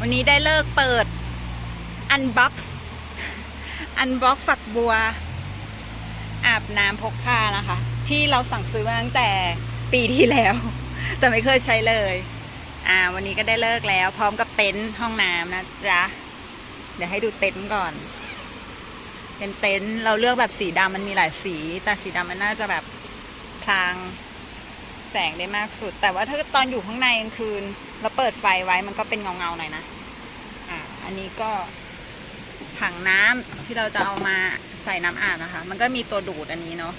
วันนี้ได้เลิกเปิดอันบ็อกซ์อันบ็อกฝักบัว อาบน้ำพกพานะคะ ที่เราสั่งซื้อมาตั้งแต่ปีที่แล้ว แต่ไม่เคยใช้เลย อ่า วันนี้ก็ได้เลิกแล้ว พร้อมกับเต็นท์ห้องน้ำนะจ๊ะ เดี๋ยวให้ดูเต็นท์ก่อน เป็นเต็นท์เราเลือกแบบสีดำมันมีหลายสี แต่สีดำมันน่าจะแบบพลาง แสงได้มากสุด แต่ว่าถ้าตอนอยู่ข้างในกลางคืนเราเปิดไฟไว้มันก็เป็นเงาเงาหน่อยนะอ่าอันนี้ก็ถังน้ำที่เราจะเอามาใส่น้ำอาบนะคะ มันก็มีตัวดูดอันนี้เนาะ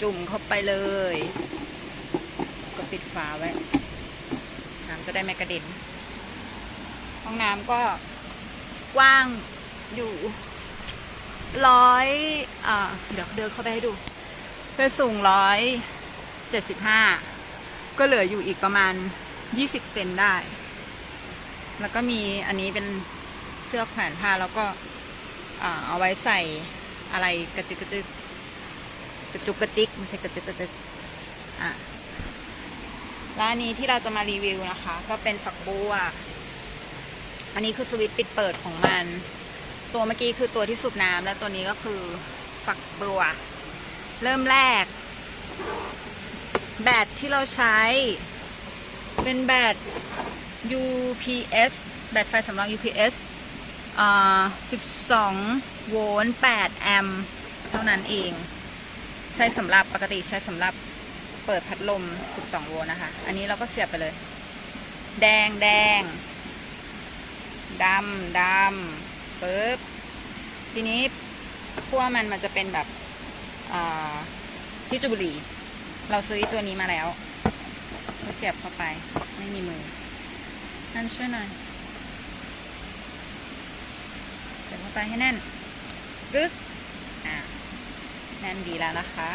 จุ่มเข้าไปเลย ก็ปิดฝาไว้น้ำจะได้ไม่กระเด็นห้องน้ำก็กว้างอยู่ร้อยอ่าเดี๋ยวเดินเข้าไปให้ดูเป็นสูงร้อย เจ็ดสิบห้าก็เหลืออยู่อีกประมาณยี่สิบเซนได้ แล้วก็มีอันนี้เป็นเสื้อแขวนผ้าแล้วก็เอาไว้ใส่อะไรกระจึกกระจึกกระจุกกระจิกไม่ใช่กระจึกกระจึกอะแล้วอันนี้ที่เราจะมารีวิวนะคะ ก็เป็นฝักบัว อันนี้คือสวิตช์ปิดเปิดของมัน ตัวเมื่อกี้คือตัวที่สูบน้ำและตัวนี้ก็คือฝักบัว เริ่มแรก แบตที่เราใช้ เป็นแบต UPS แบตไฟสำรอง UPS อ่า12 โวลต์ 8 แอมป์เท่านั้นเอง ใช้สำหรับปกติใช้สำหรับเปิดพัดลม 12 โวลต์นะคะ อันนี้เราก็เสียบไปเลย แดงแดงดำดำปึ๊บ ทีนี้ขั้วมันมันจะเป็นแบบที่จุบุรี เราซื้อตัวนี้มาแล้วเสียบเข้าไปไม่มีมือ นั่นช่วยหน่อยเสียบเข้าไปให้แน่นรึกอะแน่นดีแล้วนะคะ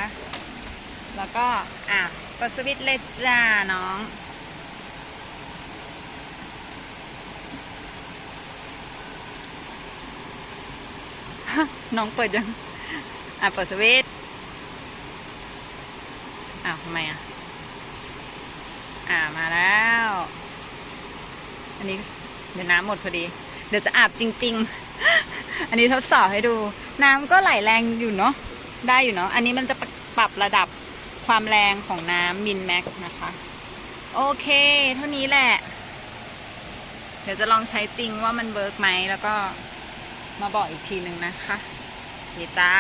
แล้วก็ อะเปิดสวิตช์เลยจ้าน้องน้องเปิดยัง อะเปิดสวิตช์ อ้าวทำไมอะ อ่ามาแล้ว อันนี้เดี๋ยวน้ำหมดพอดี เดี๋ยวจะอาบจริง ๆ อันนี้ทดสอบให้ดู น้ำก็ไหลแรงอยู่เนาะ ได้อยู่เนาะ อันนี้มันจะปรับระดับความแรงของน้ำมินแม็กนะคะ โอเค เท่านี้แหละ เดี๋ยวจะลองใช้จริงว่ามันเวิร์กไหมแล้วก็มาบอกอีกทีหนึ่งนะคะโอเคจ้า